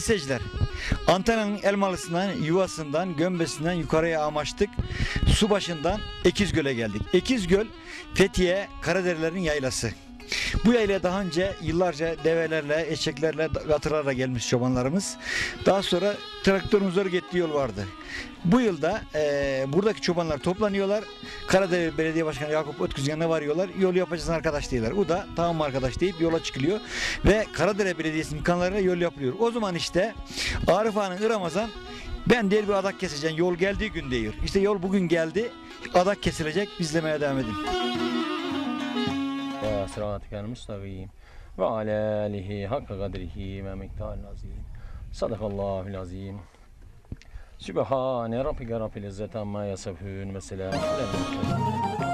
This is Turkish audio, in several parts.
Sevgili seyirciler, Antalya'nın Elmalısı'ndan, yuvasından, gömbesinden yukarıya amaçtık. Su başından Ekizgöl'e geldik. Ekizgöl, Fethiye, Karaderelerin yaylası. Bu yaylaya daha önce yıllarca develerle, eşeklerle, katırlarla gelmiş çobanlarımız. Daha sonra traktörün zor gittiği yol vardı. Bu yılda eee, buradaki çobanlar toplanıyorlar. Karadere Belediye Başkanı Yakup Ötküz yanına varıyorlar. Yol yapacağız arkadaş diyorlar. O da tamam arkadaş deyip yola çıkılıyor. Ve Karadere Belediyesi imkanlarıyla yol yapılıyor. O zaman işte Arif Ağa'nın Ramazan ben diğer bir adak keseceğim. Yol geldiği gün diyor. İşte yol bugün geldi. Adak kesilecek. İzlemeye devam edin. Ve sıratıkel müstakim ve ala alihi hakka kadrihi ve miktaril azim. Sadakallahul azim. Sübhane rabbike rabbil izzeti amma yasifun ve selamun alel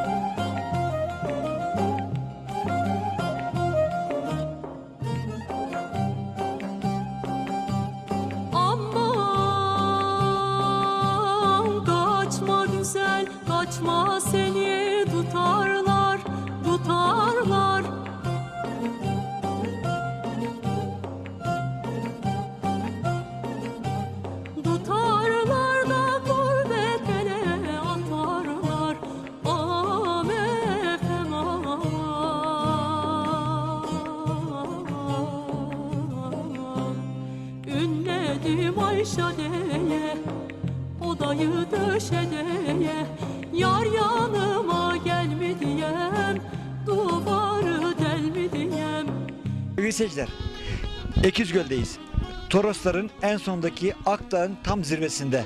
seyirciler, Ekizgöl'deyiz. Torosların en sondaki Akdağ'ın tam zirvesinde.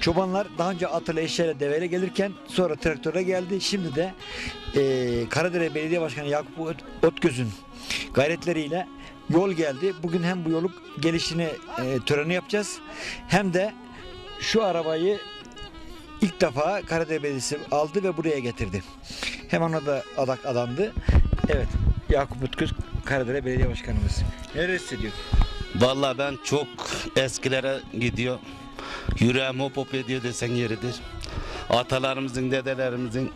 Çobanlar daha önce atıyla eşeğiyle deveyle gelirken sonra traktöre geldi. Şimdi de eee Karadere Belediye Başkanı Yakup Ot- Otgöz'ün gayretleriyle yol geldi. Bugün hem bu yolun gelişini eee, töreni yapacağız hem de şu arabayı ilk defa Karadere Belediyesi aldı ve buraya getirdi. Hemen ona da adak adandı. Evet, Yakup Utköz Karadere Belediye Başkanımız. Neler hissediyor? Vallahi ben çok eskilere gidiyor. Yüreğim hop hop ediyor desen yeridir. Atalarımızın, dedelerimizin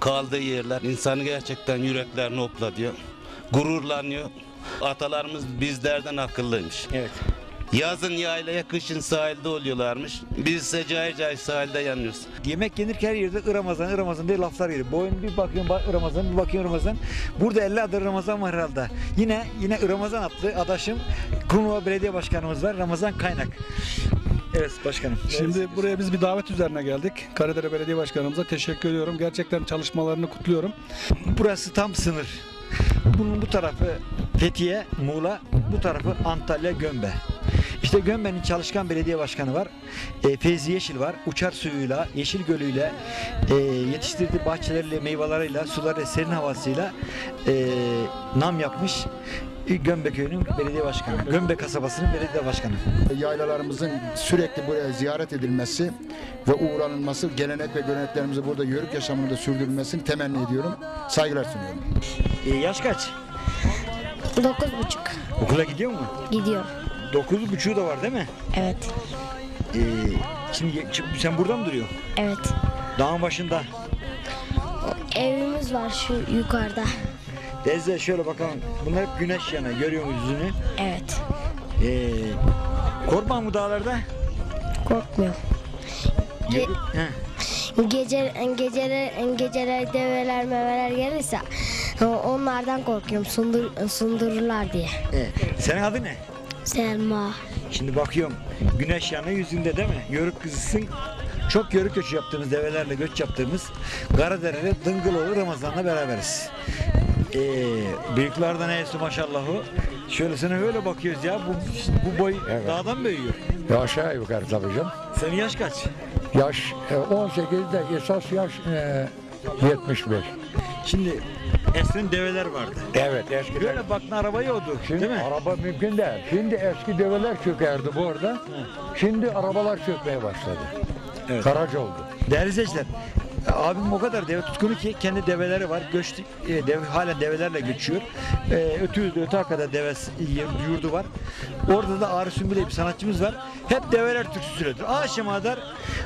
kaldığı yerler insanı gerçekten yüreklerini hoplatıyor. Gururlanıyor. Atalarımız bizlerden akıllıymış. Evet. Yazın yaylaya, kışın sahilde oluyorlarmış. Biz ise cahil cahil sahilde yanıyoruz. Yemek yenirken her yerde Ramazan, Ramazan diye laflar geliyor. Boyun bir bakıyorum ba- Ramazan, bir bakıyorum Ramazan. Burada 50 adı Ramazan var herhalde. Yine yine Ramazan adlı adaşım Kurnuva Belediye Başkanımız var. Ramazan Kaynak. Evet başkanım. Şimdi buraya biz bir davet üzerine geldik. Karadere Belediye Başkanımıza teşekkür ediyorum. Gerçekten çalışmalarını kutluyorum. Burası tam sınır. Bunun bu tarafı Fethiye, Muğla, bu tarafı Antalya, Gömbe. İşte Gömbe'nin çalışkan belediye başkanı var. E, Feyzi Yeşil var. Uçar suyuyla, yeşil gölüyle, e, yetiştirdiği bahçeleriyle, meyveleriyle, suları, serin havasıyla e, nam yapmış. Gömbe köyünün belediye başkanı. Gömbe kasabasının belediye başkanı. yaylalarımızın sürekli buraya ziyaret edilmesi ve uğranılması, gelenek ve göreneklerimizi burada yörük yaşamını da sürdürülmesini temenni ediyorum. Saygılar sunuyorum. E, yaş kaç? Dokuz buçuk Okula gidiyor mu? gidiyor. Dokuz buçuğu da var değil mi? Evet. E, şimdi sen burada mı duruyorsun? Evet. Dağın başında. Evimiz var şu yukarıda. Teyze şöyle bakalım. Bunlar hep güneş yanı. Görüyor musunuz yüzünü? Evet. Ee, korkma mı dağlarda? Korkmuyorum. Ge-. Gece geceler geceler develer meveler gelirse onlardan korkuyorum. Sundur sundururlar diye. Ee, senin adı ne? Selma. Şimdi bakıyorum. Güneş yanı yüzünde değil mi? Yörük kızısın. Çok yörük göçü yaptığımız, develerle göç yaptığımız Karadere'de Dıngıloğlu Ramazan'la beraberiz. Ee, büyüklerden neyse maşallahı. Şöyle sana öyle bakıyoruz ya. Bu, bu boy dağdan büyüyor. Ya aşağı yukarı tabii canım. Senin yaş kaç? Yaş e, 18'de esas yaş e, 75. Şimdi eskiden develer vardı. Evet eskiden. Böyle baktın araba yoktu. Şimdi değil mi? araba mümkün değil. Şimdi eski develer çökerdi bu arada. Şimdi arabalar çökmeye başladı. Evet. Karaca oldu. Değerli izleyiciler, abim o kadar deve tutkunu ki kendi develeri var. Göç, e, deve, halen develerle göçüyor. E, ötü, öte arkada deve yurdu var. Orada da Ağrı Sümbül bir sanatçımız var. Hep develer türküsü söylüyor. Akşama kadar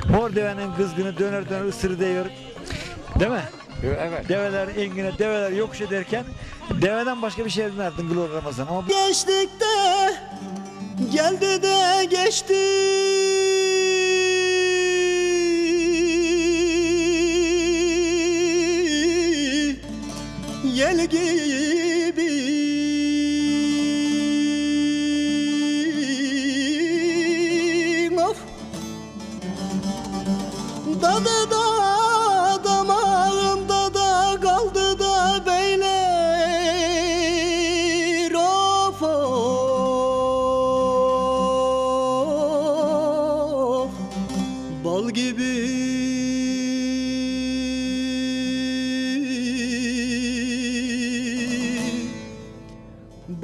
mor devenin kızgını döner döner ısırı değiyor. Değil mi? Evet. Develer engine, develer yokuş ederken deveden başka bir şey edin Glor Ramazan. Ama bu- Gençlikte Geldi de geçti Yel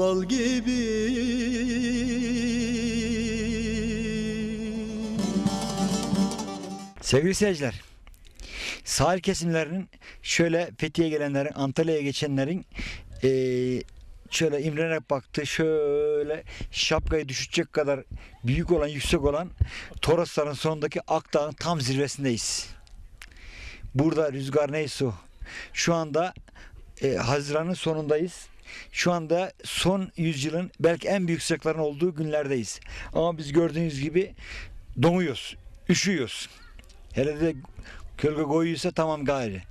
Bal gibi Sevgili seyirciler, sahil kesimlerinin şöyle Fethiye gelenlerin, Antalya'ya geçenlerin eee, şöyle imrenerek baktığı şöyle şapkayı düşecek kadar büyük olan, yüksek olan Torosların sonundaki Akdağ'ın tam zirvesindeyiz. Burada rüzgar neyse. Şu anda e, Haziran'ın sonundayız. Şu anda son yüzyılın belki en büyük sıcakların olduğu günlerdeyiz. Ama biz gördüğünüz gibi donuyoruz, üşüyoruz. Hele de gölge koyuyorsa tamam gayri.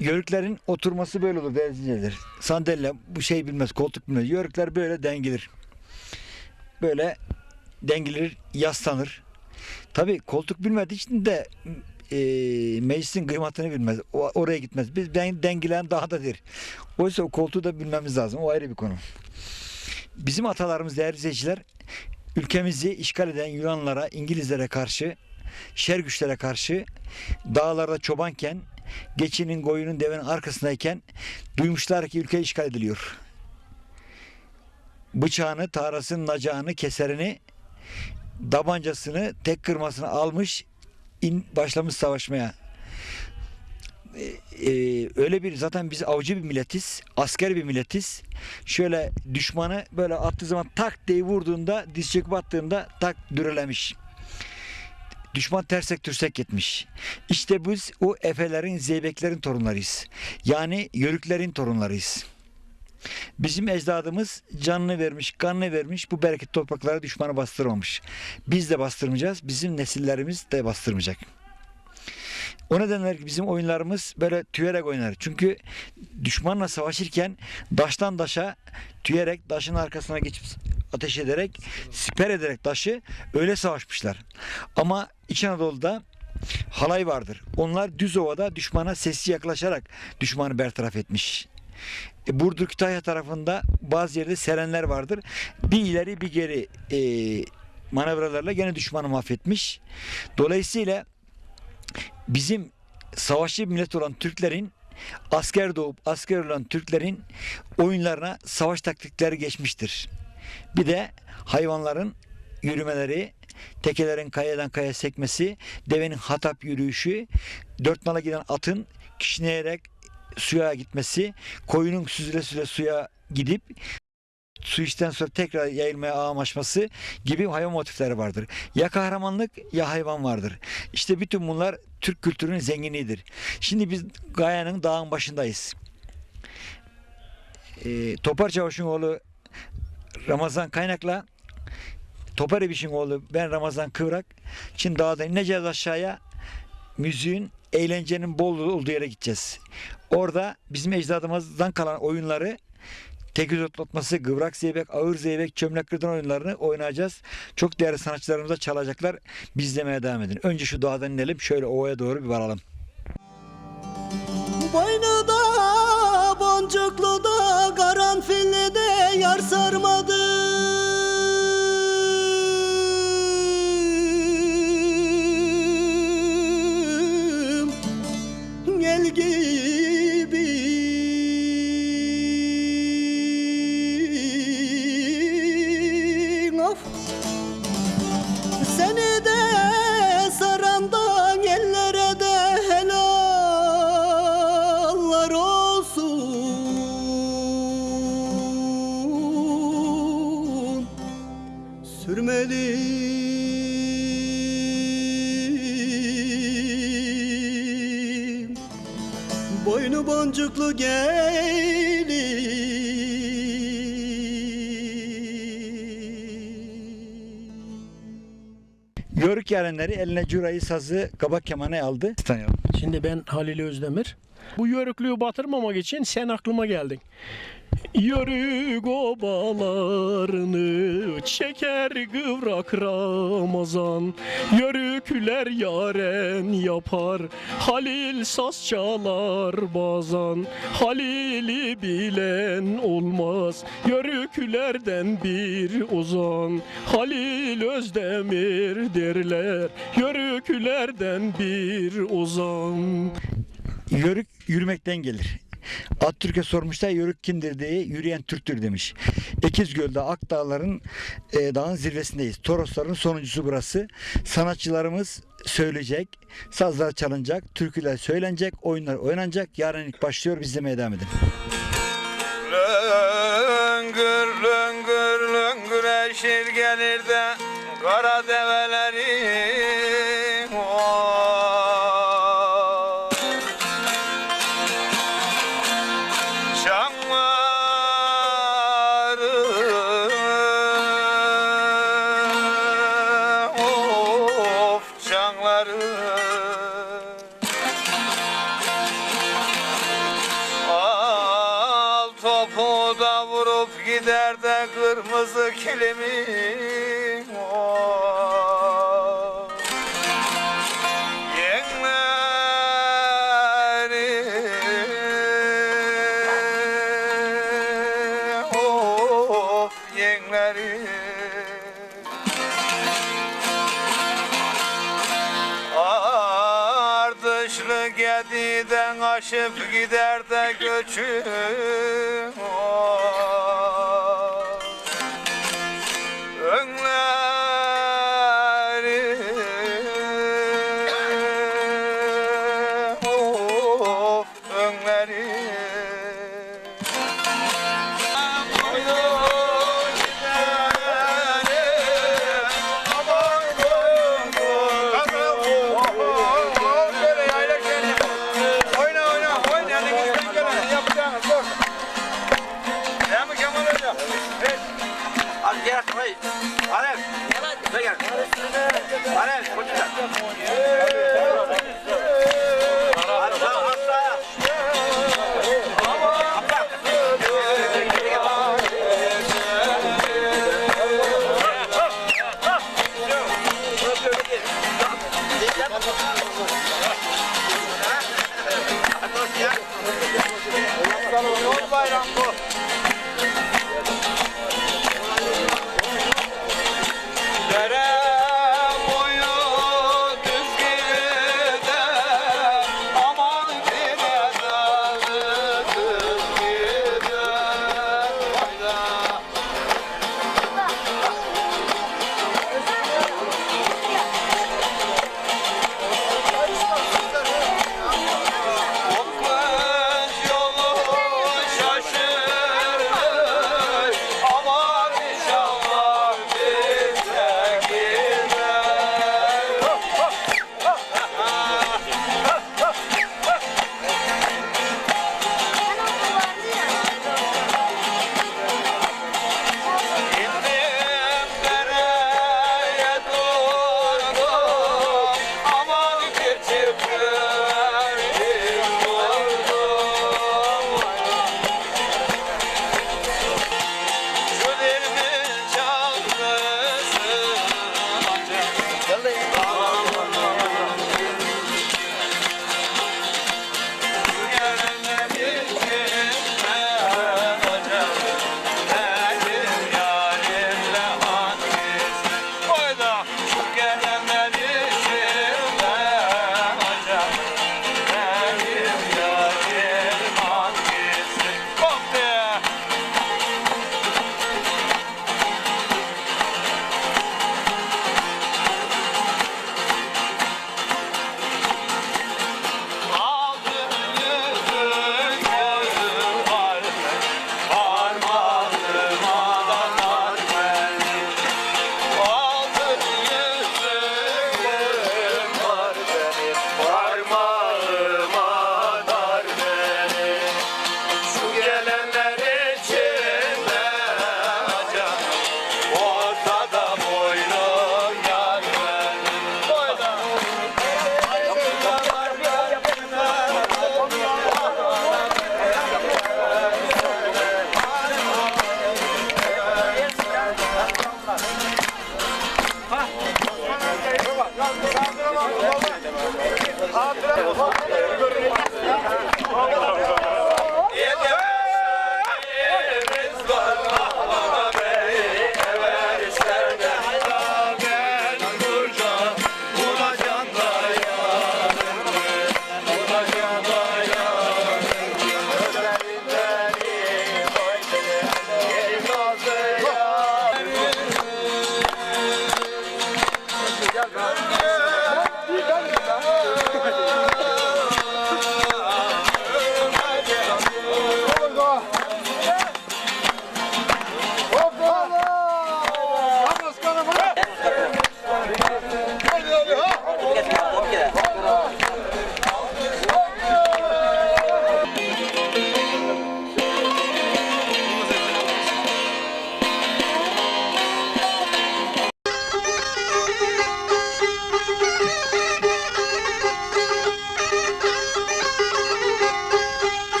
Yörüklerin oturması böyle olur değerli izleyiciler. Sandalye bu şey bilmez, koltuk bilmez. Yörükler böyle dengilir. Böyle dengilir, yaslanır. Tabi koltuk bilmediği için de e, meclisin kıymetini bilmez. O, oraya gitmez. Biz den, dengilen dağdadır. Oysa o koltuğu da bilmemiz lazım. O ayrı bir konu. Bizim atalarımız değerli izleyiciler ülkemizi işgal eden Yunanlara, İngilizlere karşı, şer güçlere karşı dağlarda çobanken, geçinin, koyunun, devenin arkasındayken duymuşlar ki ülke işgal ediliyor. Bıçağını, tarasını, nacağını, keserini, tabancasını, tek kırmasını almış, in, başlamış savaşmaya. Ee, öyle bir zaten biz avcı bir milletiz, asker bir milletiz. Şöyle düşmanı böyle attığı zaman tak diye vurduğunda, diz çöküp attığında tak dürelemiş. Düşman tersek türsek gitmiş. İşte biz o efelerin, zeybeklerin torunlarıyız. Yani yörüklerin torunlarıyız. Bizim ecdadımız canını vermiş, kanını vermiş, bu bereket topraklara düşmanı bastırmamış. Biz de bastırmayacağız, bizim nesillerimiz de bastırmayacak. O nedenle bizim oyunlarımız böyle tüyerek oynar. Çünkü düşmanla savaşırken daştan daşa tüyerek, daşın arkasına geçip ateş ederek, siper ederek taşı öyle savaşmışlar. Ama İç Anadolu'da halay vardır. Onlar düz ovada düşmana sessiz yaklaşarak düşmanı bertaraf etmiş. E, Burdur Kütahya tarafında bazı yerde serenler vardır. Bir ileri bir geri e, manevralarla gene düşmanı mahvetmiş. Dolayısıyla bizim savaşçı millet olan Türklerin asker doğup asker olan Türklerin oyunlarına savaş taktikleri geçmiştir. Bir de hayvanların yürümeleri, tekelerin kayadan kaya sekmesi, devenin hatap yürüyüşü, dört nala giden atın kişneyerek suya gitmesi, koyunun süzüle süzüle suya gidip su içten sonra tekrar yayılmaya ağamaşması gibi hayvan motifleri vardır. Ya kahramanlık ya hayvan vardır. İşte bütün bunlar Türk kültürünün zenginliğidir. Şimdi biz Gaya'nın dağın başındayız. Ee, Topar Çavuş'un oğlu Ramazan Kaynak'la Topar Ebiş'in oğlu ben Ramazan Kıvrak. Şimdi dağda ineceğiz aşağıya. Müziğin, eğlencenin bol olduğu yere gideceğiz. Orada bizim ecdadımızdan kalan oyunları Teküz otlatması, gıvrak zeybek, ağır zeybek, çömlek kırdan oyunlarını oynayacağız. Çok değerli sanatçılarımız da çalacaklar. Biz izlemeye devam edin. Önce şu dağdan inelim. Şöyle ovaya doğru bir varalım. Boynu da boncuklu da karanfilli de yar sarmadım Yörük yarenleri eline curayı, sazı, kabak kemanı aldı. Tanıyalım. Şimdi ben Halil Özdemir. Bu yörüklüğü batırmamak için sen aklıma geldin. Yörük obalarını çeker kıvrak Ramazan. Yörükler yaren yapar Halil saz çalar bazan Halil'i bilen olmaz Yörüklerden bir ozan Halil Özdemir derler Yörüklerden bir ozan Yörük yürümekten gelir. Atatürk'e sormuşlar yörük kimdir diye yürüyen Türktür demiş. Ekizgöl'de Akdağların e, dağın zirvesindeyiz. Torosların sonuncusu burası. Sanatçılarımız söyleyecek, sazlar çalınacak, türküler söylenecek, oyunlar oynanacak. Yarın ilk başlıyor. Biz izlemeye devam edin. Löngür löngür löngür eşir gelir de kara develeri kilimi Oh. Yenleri Ardışlı gediden aşıp gider de göçü Önleri